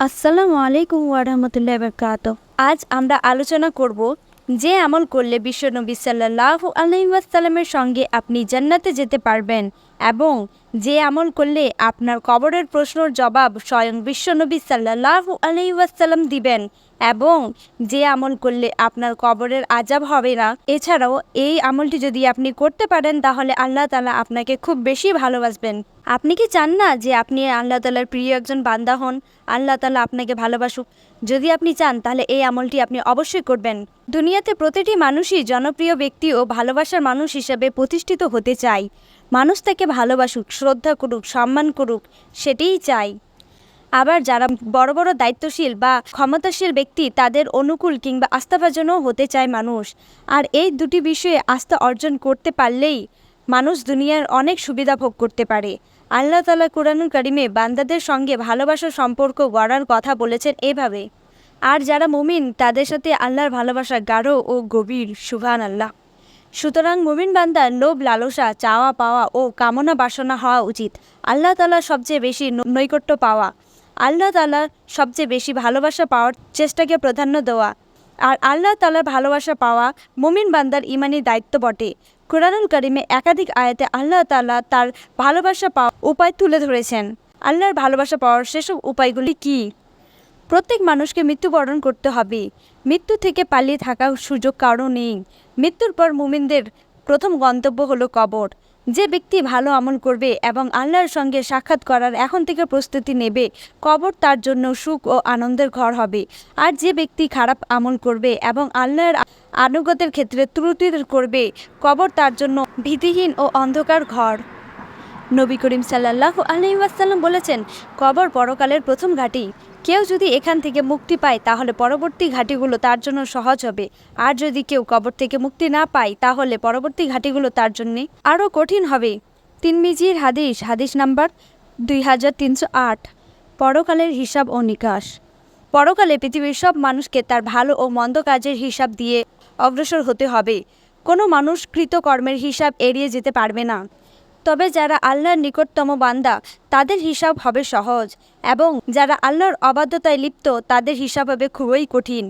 আসসালামু আলাইকুম ওয়ারহমতুল্লাহ বরকাত আজ আমরা আলোচনা করব যে আমল করলে বিশ্বনবী সাল্লাহ আলহিমাসাল্লামের সঙ্গে আপনি জান্নাতে যেতে পারবেন। এবং যে আমল করলে আপনার কবরের প্রশ্নর জবাব স্বয়ং বিশ্বনবী সাল্লাহ আলহিউসাল্লাম দিবেন এবং যে আমল করলে আপনার কবরের আজাব হবে না। এছাড়াও এই আমলটি যদি আপনি করতে পারেন, তাহলে আল্লাহ তালা আপনাকে খুব বেশি ভালোবাসবেন। আপনি কি চান না যে আপনি আল্লাহ তালার প্রিয় একজন বান্দা হন? আল্লাহ তালা আপনাকে ভালোবাসুক। যদি আপনি চান, তাহলে এই আমলটি আপনি অবশ্যই করবেন। দুনিয়াতে প্রতিটি মানুষই জনপ্রিয় ব্যক্তি ও ভালোবাসার মানুষ হিসেবে প্রতিষ্ঠিত হতে চায়। মানুষ তাকে ভালোবাসুক, শ্রদ্ধা করুক, সম্মান করুক, সেটিই চাই। আবার যারা বড় বড় দায়িত্বশীল বা ক্ষমতাশীল ব্যক্তি, তাদের অনুকূল কিংবা আস্থাভাজনও হতে চায় মানুষ। আর এই দুটি বিষয়ে আস্থা অর্জন করতে পারলেই মানুষ দুনিয়ার অনেক সুবিধা ভোগ করতে পারে। আল্লাহ তালা কোরআনুল কারিমে বান্দাদের সঙ্গে ভালোবাসার সম্পর্ক গড়ার কথা বলেছেন এভাবে। আর যারা মুমিন, তাদের সাথে আল্লাহর ভালোবাসা গাঢ় ও গভীর সুভান আল্লাহ সুতরাং মুমিন বান্দার লোভ, লালসা চাওয়া পাওয়া ও কামনা বাসনা হওয়া উচিত। আল্লাহ তালা সবচেয়ে বেশি নৈকট্য পাওয়া। আল্লাহ তালা সবচেয়ে বেশি ভালোবাসা পাওয়ার চেষ্টাকে প্রাধান্য দেওয়া। আর আল্লাহ তালার ভালোবাসা পাওয়া মুমিন বান্দার ইমানি দায়িত্ব বটে। কোরআনুল করিমে একাধিক আয়াতে আল্লাহ তালা তার ভালোবাসা পাওয়া উপায় তুলে ধরেছেন। আল্লাহর ভালোবাসা পাওয়ার সেসব উপায়গুলি কী? প্রত্যেক মানুষকে মৃত্যুবরণ করতে হবে। মৃত্যু থেকে পালিয়ে থাকার সুযোগ কারও নেই। মৃত্যুর পর মুমিনদের প্রথম গন্তব্য হলো কবর। যে ব্যক্তি ভালো আমল করবে এবং আল্লাহর সঙ্গে সাক্ষাৎ করার এখন থেকে প্রস্তুতি নেবে, কবর তার জন্য সুখ ও আনন্দের ঘর হবে। আর যে ব্যক্তি খারাপ আমল করবে এবং আল্লাহর আনুগতের ক্ষেত্রে ত্রুটি করবে, কবর তার জন্য ভীতিহীন ও অন্ধকার ঘর। নবী করিম সাল্লাহ আলহিউসাল্লাম বলেছেন, কবর পরকালের প্রথম ঘাঁটি। কেউ যদি এখান থেকে মুক্তি পায়, তাহলে পরবর্তী ঘাঁটিগুলো তার জন্য সহজ হবে। আর যদি কেউ কবর থেকে মুক্তি না পায়, তাহলে পরবর্তী ঘাঁটিগুলো তার জন্যে আরও কঠিন হবে। তিনমিজির হাদিস হাদিস নাম্বার দুই হাজার তিনশো আট। পরকালের হিসাব ও নিকাশ। পরকালে পৃথিবীর সব মানুষকে তার ভালো ও মন্দ কাজের হিসাব দিয়ে অগ্রসর হতে হবে। কোনো মানুষ কৃতকর্মের হিসাব এড়িয়ে যেতে পারবে না। তবে যারা আল্লাহর নিকটতম বান্দা, তাদের হিসাব হবে সহজ এবং যারা আল্লাহর অবাধ্যতায় লিপ্ত, তাদের হিসাব হবে খুবই কঠিন।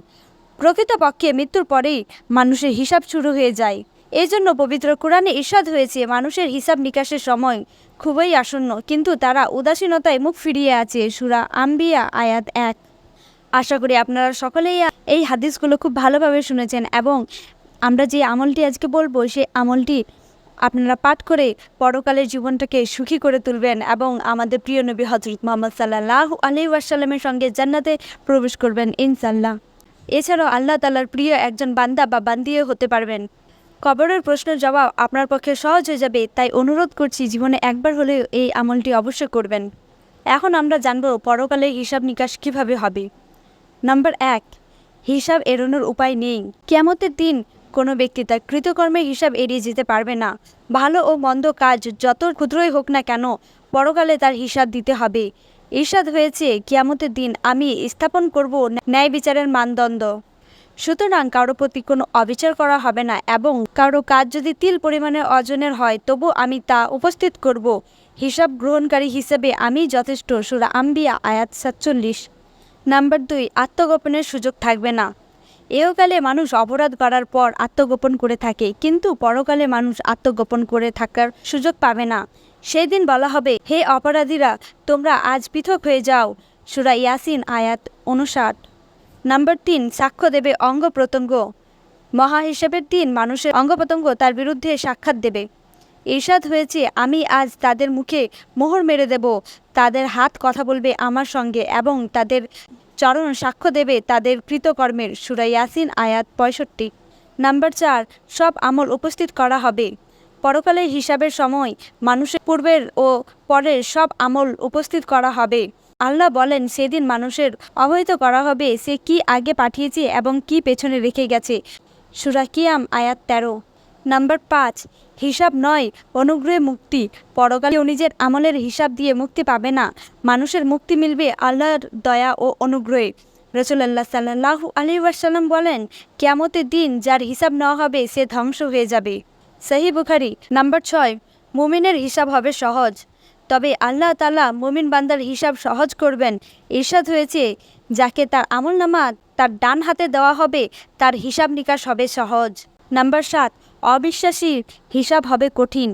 প্রকৃতপক্ষে মৃত্যুর পরেই মানুষের হিসাব শুরু হয়ে যায়। এই জন্য পবিত্র কোরআনে ঈর্ষাদ হয়েছে, মানুষের হিসাব নিকাশের সময় খুবই আসন্ন, কিন্তু তারা উদাসীনতায় মুখ ফিরিয়ে আছে। সুরা আম্বিয়া, আয়াত এক। আশা করি আপনারা সকলেই এই হাদিসগুলো খুব ভালোভাবে শুনেছেন এবং আমরা যে আমলটি আজকে বলব, সেই আমলটি আপনারা পাঠ করে পরকালের জীবনটাকে সুখী করে তুলবেন এবং আমাদের প্রিয় নবী হজরত মোহাম্মদ সাল্লাহ আলি ওয়াসাল্লামের সঙ্গে জান্নাতে প্রবেশ করবেন ইনশাল্লাহ এছাড়াও আল্লাহ তালার প্রিয় একজন বান্দা বা বান্দিও হতে পারবেন। কবরের প্রশ্নের জবাব আপনার পক্ষে সহজ হয়ে যাবে, তাই অনুরোধ করছি জীবনে একবার হলেও এই আমলটি অবশ্যই করবেন। এখন আমরা জানব পরকালের হিসাব নিকাশ কীভাবে হবে। নাম্বার এক, হিসাব এড়ানোর উপায় নেই। কেমতের দিন কোনো ব্যক্তি তার কৃতকর্মের হিসাব এড়িয়ে যেতে পারবে না। ভালো ও মন্দ কাজ যত ক্ষুদ্রই হোক না কেন, পরকালে তার হিসাব দিতে হবে। ঈর্ষাদ হয়েছে, কিয়ামতের দিন আমি স্থাপন করব ন্যায় বিচারের মানদণ্ড। সুতরাং কারও প্রতি কোনো অবিচার করা হবে না এবং কারও কাজ যদি তিল পরিমাণে অর্জনের হয়, তবু আমি তা উপস্থিত করব। হিসাব গ্রহণকারী হিসেবে আমি যথেষ্ট। সুরা আম্বিয়া, আয়াত সাতচল্লিশ। নাম্বার দুই, আত্মগোপনের সুযোগ থাকবে না। এহকালে মানুষ অপরাধ করার পর আত্মগোপন করে থাকে, কিন্তু পরকালে মানুষ আত্মগোপন করে থাকার সুযোগ পাবে না। সেই দিন বলা হবে, হে অপরাধীরা, তোমরা আজ পৃথক হয়ে যাও। সুরা ইয়াসিন, আয়াত উনষাট নাম্বার তিন, সাক্ষ্য দেবে অঙ্গ প্রত্যঙ্গ। মহা হিসেবের দিন মানুষের অঙ্গ প্রত্যঙ্গ তার বিরুদ্ধে সাক্ষাৎ দেবে। ঈর্ষাদ হয়েছে, আমি আজ তাদের মুখে মোহর মেরে দেব। তাদের হাত কথা বলবে আমার সঙ্গে এবং তাদের চরণ সাক্ষ্য দেবে তাদের কৃতকর্মের সুরা ইয়াসিন, আয়াত পঁয়ষট্টি। নাম্বার চার, সব আমল উপস্থিত করা হবে। পরকালের হিসাবের সময় মানুষের পূর্বের ও পরের সব আমল উপস্থিত করা হবে। আল্লাহ বলেন, সেদিন মানুষের অবহিত করা হবে, সে কি আগে পাঠিয়েছে এবং কি পেছনে রেখে গেছে। সুরাকিয়াম আয়াত তেরো। নাম্বার পাঁচ, হিসাব নয়, অনুগ্রহে মুক্তি। পরকালে নিজের আমলের হিসাব দিয়ে মুক্তি পাবে না। মানুষের মুক্তি মিলবে আল্লাহর দয়া ও অনুগ্রহে। রসুল্লাহ সাল্লাহ আলী ওয়াসাল্লাম বলেন, কেয়ামতের দিন যার হিসাব নেওয়া হবে, সে ধ্বংস হয়ে যাবে। সহি বুখারি, নাম্বার ছয়, মুমিনের হিসাব হবে সহজ। তবে আল্লাহ তালা মুমিন বান্দার হিসাব সহজ করবেন। ইরশাদ হয়েছে, যাকে তার আমল নামা তার ডান হাতে দেওয়া হবে, তার হিসাব নিকাশ হবে সহজ। নাম্বার সাত অবিশ্বাসীর হিসাব হবে কঠিন।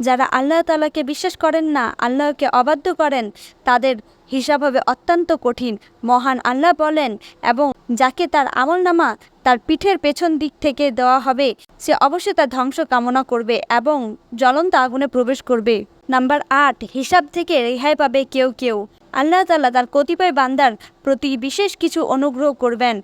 যারা আল্লাহ তালাকে বিশ্বাস করেন না, আল্লাহকে অবাধ্য করেন, তাদের হিসাব হবে অত্যন্ত কঠিন। মহান আল্লাহ বলেন, এবং যাকে তার আমল নামা তার পিঠের পেছন দিক থেকে দেওয়া হবে, সে অবশ্যই তার ধ্বংস কামনা করবে এবং জ্বলন্ত আগুনে প্রবেশ করবে। নাম্বার আট, হিসাব থেকে রেহাই পাবে কেউ কেউ। আল্লাহ তালা তার কতিপয় বান্দার প্রতি বিশেষ কিছু অনুগ্রহ করবেন।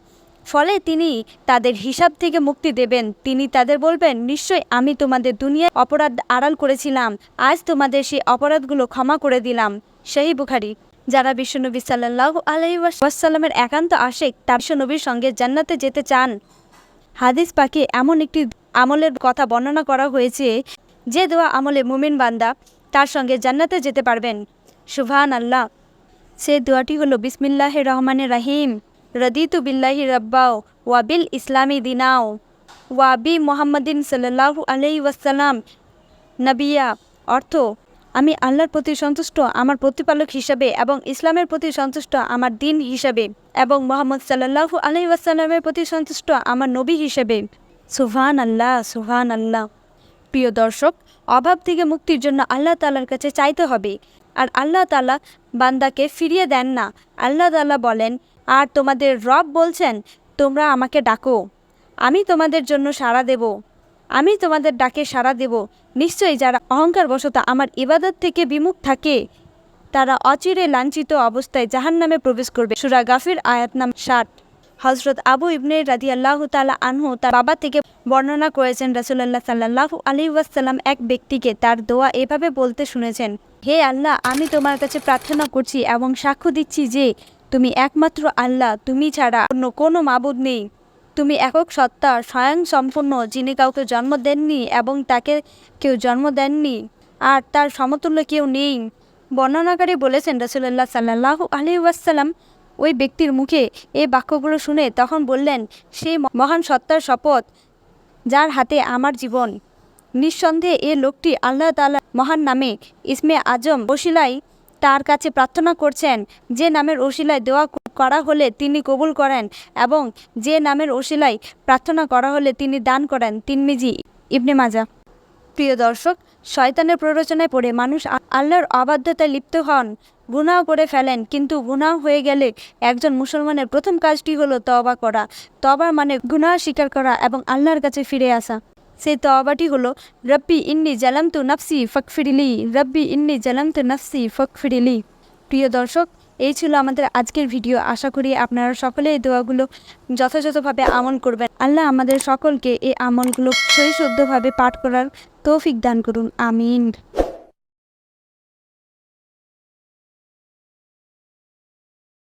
ফলে তিনি তাদের হিসাব থেকে মুক্তি দেবেন। তিনি তাদের বলবেন, নিশ্চয় আমি তোমাদের দুনিয়ায় অপরাধ আড়াল করেছিলাম। আজ তোমাদের সেই অপরাধগুলো ক্ষমা করে দিলাম। সেই বুখারি। যারা বিশ্বনবী সাল্লাহ আলাই ওয়াসাল্লামের একান্ত আশেক, তার বিশ্বনবীর সঙ্গে জান্নাতে যেতে চান। হাদিস পাকে এমন একটি আমলের কথা বর্ণনা করা হয়েছে যে দোয়া আমলে মুমিন বান্দা তার সঙ্গে জান্নাতে যেতে পারবেন। সুভান আল্লাহ সে দোয়াটি হলো বিসমিল্লাহ রহমানের রাহিম। রদিতু বিল্লাহি রব্বাও ওয়াবিল ইসলামী দিনাও ওয়াবি মোহাম্মদিন সাল্লাহ আলাই ওয়াসাল্লাম নবিয়া অর্থ, আমি আল্লাহর প্রতি সন্তুষ্ট, আমার প্রতিপালক হিসাবে এবং ইসলামের প্রতি সন্তুষ্ট, আমার দিন হিসাবে এবং মোহাম্মদ সাল্লাহু আলাই ওয়াসাল্লামের প্রতি সন্তুষ্ট, আমার নবী হিসেবে। সুহান আল্লাহ সুহান আল্লাহ প্রিয় দর্শক, অভাব থেকে মুক্তির জন্য আল্লাহ তালার কাছে চাইতে হবে। আর আল্লাহ তালা বান্দাকে ফিরিয়ে দেন না। আল্লাহ তালা বলেন আর তোমাদের রব বলছেন, তোমরা আমাকে ডাকো। আমি তোমাদের জন্য সাড়া দেব। আমি তোমাদের ডাকে সাড়া দেব। নিশ্চয়ই যারা অহংকার বশত আমার ইবাদত থেকে বিমুখ থাকে, তারা অচিরে লাঞ্ছিত অবস্থায় জাহান নামে প্রবেশ করবে। সুরা গাফির আয়াত নাম ষাট। হজরত আবু ইবনে রাজি আল্লাহ তালা আনহু তার বাবা থেকে বর্ণনা করেছেন, রাসুলাল্লাহ সাল্লাহ আলী ওয়াসাল্লাম এক ব্যক্তিকে তার দোয়া এভাবে বলতে শুনেছেন, হে আল্লাহ, আমি তোমার কাছে প্রার্থনা করছি এবং সাক্ষ্য দিচ্ছি যে তুমি একমাত্র আল্লাহ, তুমি ছাড়া অন্য কোনো মাবুদ নেই। তুমি একক সত্তা, স্বয়ং সম্পূর্ণ, যিনি কাউকে জন্ম দেননি এবং তাকে কেউ জন্ম দেননি, আর তার সমতুল্য কেউ নেই। বর্ণনাকারী বলেছেন রসুল্লাহ সাল্লাহ আলি ওয়াসাল্লাম ওই ব্যক্তির মুখে এই বাক্যগুলো শুনে তখন বললেন সেই মহান সত্তার শপথ, যার হাতে আমার জীবন। নিঃসন্দেহে এ লোকটি আল্লাহ তালা মহান নামে, ইসমে আজম ওসিলাই তার কাছে প্রার্থনা করছেন, যে নামের ওসিলায় দোয়া করা হলে তিনি কবুল করেন এবং যে নামের ওসিলায় প্রার্থনা করা হলে তিনি দান করেন। তিনমিজি ইবনে মাজা। প্রিয় দর্শক, শয়তানের প্ররোচনায় পড়ে মানুষ আল্লাহর অবাধ্যতায় লিপ্ত হন, গুনাহ করে ফেলেন, কিন্তু গুনাহ হয়ে গেলে একজন মুসলমানের প্রথম কাজটি হলো তবা করা। তবা মানে গুনাহ স্বীকার করা এবং আল্লাহর কাছে ফিরে আসা। সেই তওবাটি হলো রব্বি ইন্নি জালামতু নফসি ফকফিরিলি রব্বি ইন্নি জালামতু নফসি ফকফিরিলি প্রিয় দর্শক এই ছিল আমাদের আজকের ভিডিও। আশা করি আপনারা সকলে এই দোয়াগুলো যথাযথভাবে আমল করবেন। আল্লাহ আমাদের সকলকে এই আমলগুলো সহি শুদ্ধভাবে পাঠ করার তৌফিক দান করুন। আমিন।